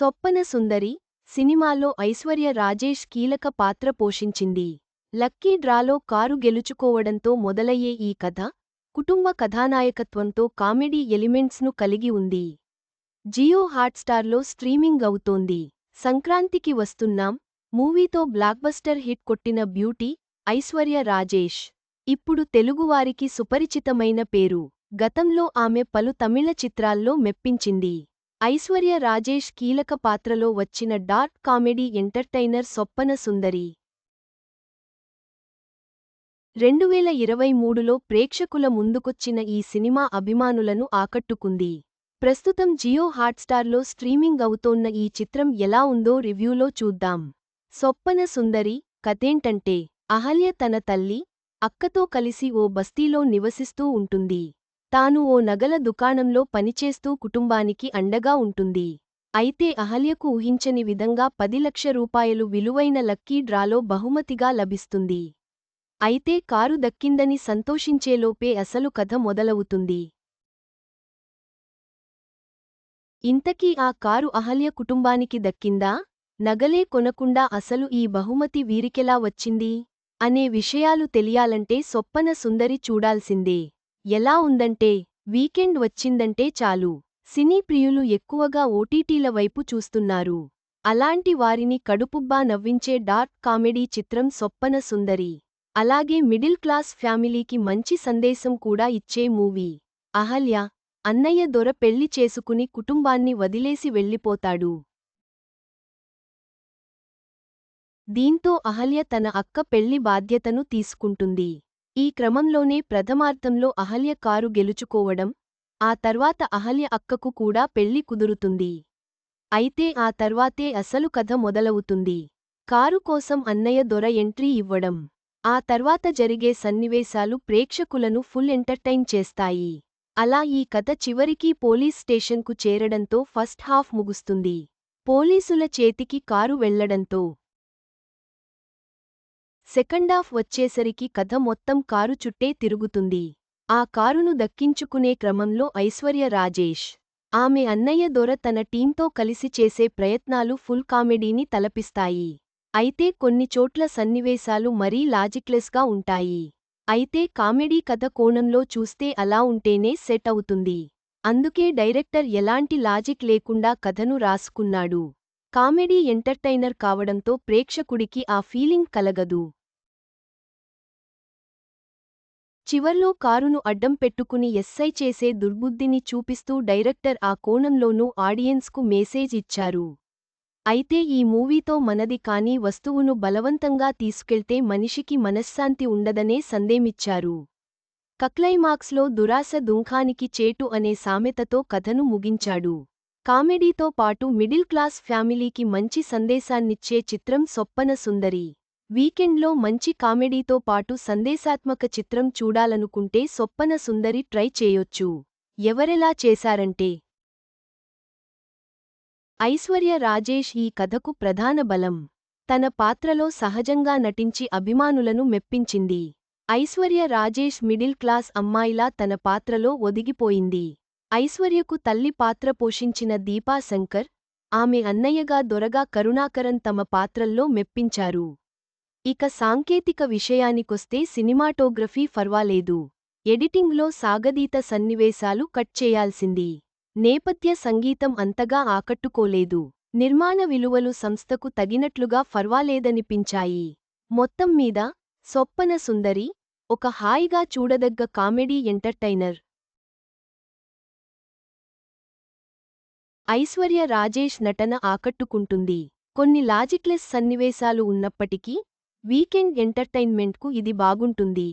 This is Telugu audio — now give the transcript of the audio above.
సొప్పన సుందరి సినిమాలో ఐశ్వర్య రాజేష్ కీలక పాత్ర పోషించింది. లక్కీ డ్రాలో కారు గెలుచుకోవడంతో మొదలయ్యే ఈ కథ కుటుంబ కథానాయకత్వంతో కామెడీ ఎలిమెంట్స్ను కలిగి ఉంది. జియో హాట్స్టార్లో స్ట్రీమింగ్ అవుతోంది. సంక్రాంతికి వస్తున్నాం మూవీతో బ్లాక్బస్టర్ హిట్ కొట్టిన బ్యూటీ ఐశ్వర్య రాజేష్ ఇప్పుడు తెలుగువారికి సుపరిచితమైన పేరు. గతంలో ఆమె పలు తమిళ చిత్రాల్లో మెప్పించింది. ఐశ్వర్య రాజేష్ కీలక పాత్రలో వచ్చిన dark comedy entertainer Soppana Sundari. రెండువేల ఇరవై మూడులో ప్రేక్షకుల ముందుకొచ్చిన ఈ సినిమా అభిమానులను ఆకట్టుకుంది. ప్రస్తుతం జియో హాట్స్టార్లో స్ట్రీమింగ్ అవుతోన్న ఈ చిత్రం ఎలా ఉందో రివ్యూలో చూద్దాం. సొప్పన సుందరి కథేంటంటే అహల్య తన తల్లి అక్కతో కలిసి ఓ బస్తీలో నివసిస్తూ ఉంటుంది. తాను ఓ నగల దుకాణంలో పనిచేస్తూ కుటుంబానికి అండగా ఉంటుంది. అయితే అహల్యకు ఊహించని విధంగా పది లక్ష రూపాయలు విలువైన లక్కీ డ్రాలో బహుమతిగా లభిస్తుంది. అయితే కారు దక్కిందని సంతోషించేలోపే అసలు కథ మొదలవుతుంది. ఇంతకీ ఆ కారు అహల్య కుటుంబానికి దక్కిందా? నగలే కొనకుండా అసలు ఈ బహుమతి వీరికెలా వచ్చింది? అనే విషయాలు తెలియాలంటే సొప్పన సుందరి చూడాల్సిందే. ఎలా ఉందంటే వీకెండ్ వచ్చిందంటే చాలు. సినీ ప్రియులు ఎక్కువగా ఓటీటీల వైపు చూస్తున్నారు. అలాంటి వారిని కడుపుబ్బా నవ్వించే డార్క్ కామెడీ చిత్రం సొప్పన సుందరి. అలాగే మిడిల్ క్లాస్ ఫ్యామిలీకి మంచి సందేశం కూడా ఇచ్చే మూవీ. అహల్య అన్నయ్య దొర పెళ్ళి చేసుకుని కుటుంబాన్ని వదిలేసి వెళ్ళిపోతాడు. దీంతో అహల్య తన అక్క పెళ్ళి బాధ్యతను తీసుకుంటుంది. ఈ క్రమంలోనే ప్రథమార్థంలో అహల్య కారు గెలుచుకోవడం ఆ తర్వాత అహల్య అక్కకు కూడా పెళ్ళి కుదురుతుంది. అయితే ఆ తర్వాతే అసలు కథ మొదలవుతుంది. కారు కోసం అన్నయ్య దొర ఎంట్రీ ఇవ్వడం ఆ తర్వాత జరిగే సన్నివేశాలు ప్రేక్షకులను ఫుల్ ఎంటర్టైన్ చేస్తాయి. అలా ఈ కథ చివరికి పోలీస్ స్టేషన్కు చేరడంతో ఫస్ట్ హాఫ్ ముగుస్తుంది. పోలీసుల చేతికి కారు వెళ్ళడంతో సెకండాఫ్ వచ్చేసరికి కథ మొత్తం కారు చుట్టే తిరుగుతుంది. ఆ కారును దక్కించుకునే క్రమంలో ఐశ్వర్య రాజేష్ ఆమె అన్నయ్య దొర తన టీంతో కలిసి చేసే ప్రయత్నాలు ఫుల్ కామెడీని తలపిస్తాయి. అయితే కొన్ని చోట్ల సన్నివేశాలు మరీ లాజిక్లెస్గా ఉంటాయి. అయితే కామెడీ కథ కోణంలో చూస్తే అలా ఉంటేనే సెట్ అవుతుంది. అందుకే డైరెక్టర్ ఎలాంటి లాజిక్ లేకుండా కథను రాసుకున్నాడు. కామెడీ ఎంటర్టైనర్ కావడంతో ప్రేక్షకుడికి ఆ ఫీలింగ్ కలగదు. చివర్లో కారును అడ్డం పెట్టుకుని ఎస్ఐ చేసే దుర్బుద్ధిని చూపిస్తూ డైరెక్టర్ ఆ కోణంలోనూ ఆడియన్స్కు మేసేజ్ ఇచ్చారు. అయితే ఈ మూవీతో మనది కాని వస్తువును బలవంతంగా తీసుకెళ్తే మనిషికి మనశ్శాంతి ఉండదనే సందేమిచ్చారు కక్లైమాక్స్లో దురాశ దుంఖానికి చేటు అనే సామెతతో కథను ముగించాడు. కామెడీతో పాటు మిడిల్ క్లాస్ ఫ్యామిలీకి మంచి సందేశాన్నిచ్చే చిత్రం సొప్పన సుందరి. వీకెండ్లో మంచి కామెడీతో పాటు సందేశాత్మక చిత్రం చూడాలనుకుంటే సొప్పన సుందరి ట్రై చేయొచ్చు. ఎవరెలా చేశారంటే? ఐశ్వర్య రాజేష్ ఈ కథకు ప్రధాన బలం. తన పాత్రలో సహజంగా నటించి అభిమానులను మెప్పించింది. ఐశ్వర్య రాజేష్ మిడిల్ క్లాస్ అమ్మాయిలా తన పాత్రలో ఒదిగిపోయింది. ఐశ్వర్యకు తల్లి పాత్ర పోషించిన దీపా శంకర్ ఆమె అన్నయ్యగా దొరగా కరుణాకరన్ తమ పాత్రల్లో మెప్పించారు. ఇక సాంకేతిక విషయానికొస్తే సినిమాటోగ్రఫీ ఫర్వాలేదు. ఎడిటింగ్లో సాగదీత సన్నివేశాలు కట్ చేయాల్సింది. నేపథ్య సంగీతం అంతగా ఆకట్టుకోలేదు. నిర్మాణ విలువలు సంస్థకు తగినట్లుగా ఫర్వాలేదనిపించాయి. మొత్తం మీద సొప్పన సుందరి ఒక హాయిగా చూడదగ్గ కామెడీ ఎంటర్టైనర్. ఐశ్వర్య రాజేష్ నటన ఆకట్టుకుంటుంది. కొన్ని లాజిక్లెస్ సన్నివేశాలు ఉన్నప్పటికీ వీకెండ్ ఎంటర్టైన్మెంట్కు ఇది బాగుంటుంది.